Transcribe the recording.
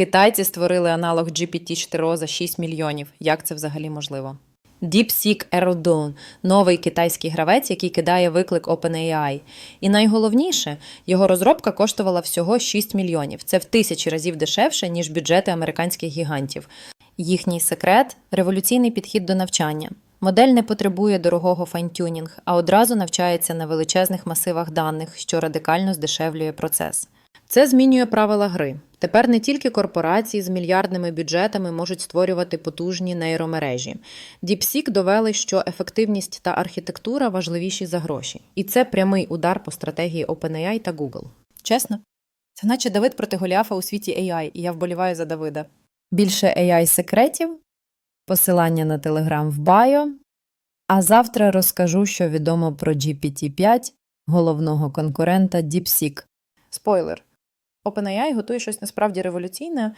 Китайці створили аналог GPT-4 за 6 мільйонів. Як це взагалі можливо? DeepSeek Erudon – новий китайський гравець, який кидає виклик OpenAI. І найголовніше, його розробка коштувала всього 6 мільйонів. Це в тисячі разів дешевше, ніж бюджети американських гігантів. Їхній секрет революційний підхід до навчання. Модель не потребує дорогого файнтюнінг, а одразу навчається на величезних масивах даних, що радикально здешевлює процес. Це змінює правила гри. Тепер не тільки корпорації з мільярдними бюджетами можуть створювати потужні нейромережі. DeepSeek довели, що ефективність та архітектура важливіші за гроші. І це прямий удар по стратегії OpenAI та Google. Чесно? Це наче Давид проти Голіафа у світі AI, і я вболіваю за Давида. Більше AI секретів, посилання на Telegram в Bio. А завтра розкажу, що відомо про GPT-5, головного конкурента DeepSeek. Спойлер. OpenAI готує щось насправді революційне,